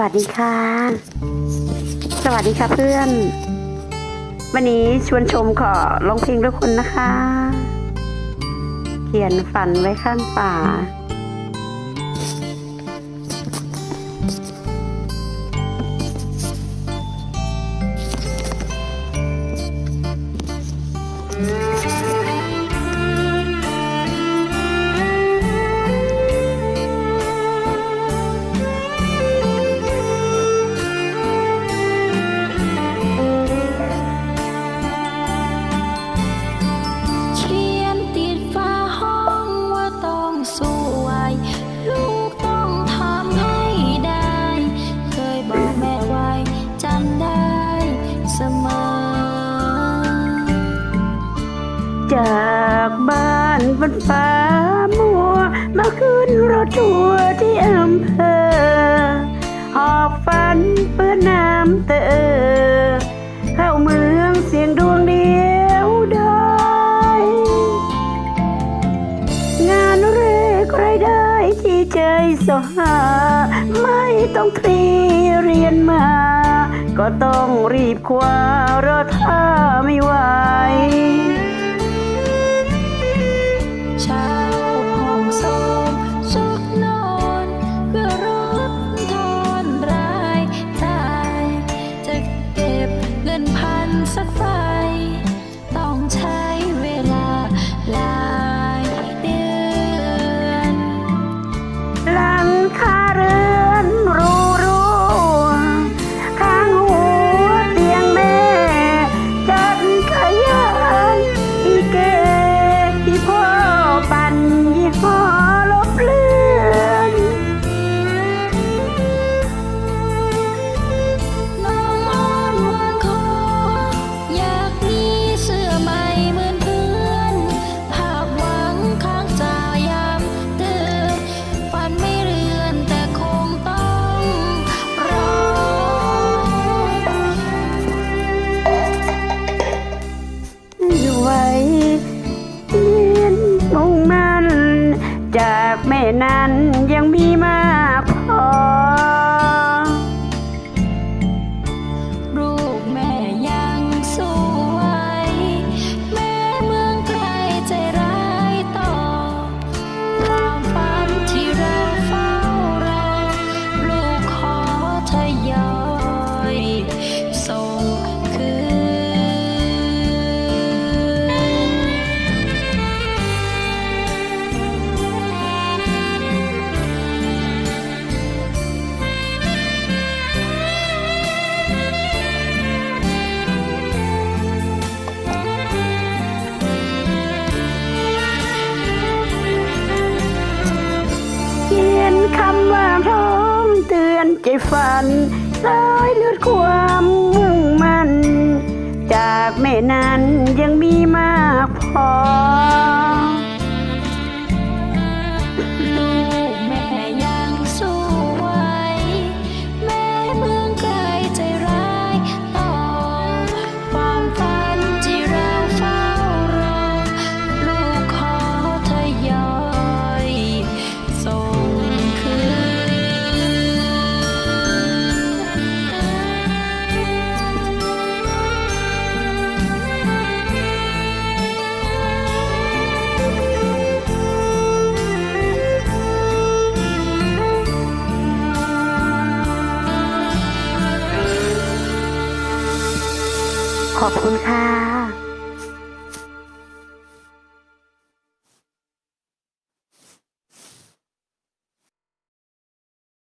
วัสดีค่ะ สวัสดีค่ะเพื่อน วันนี้ชวนชมขอร้องเพลงด้วยคนนะคะ เขียนฝันไว้ข้างป่า บนฟ้ามัว มาขึ้นรถทัวร์ที่อำเภอ หอบฝันเปื้อนน้ำเตอเข้าเมืองเสียงดวงเดียวได้งานเรกรายได้ที่ใจสหา ไม่ต้องทรีเรียนมา ก็ต้องรีบคว้ารถถ้า นั้น คำว่าพร้อมเตือนใจฝันสายเลือดความมุ่งมั่น ขอบคุณค่ะ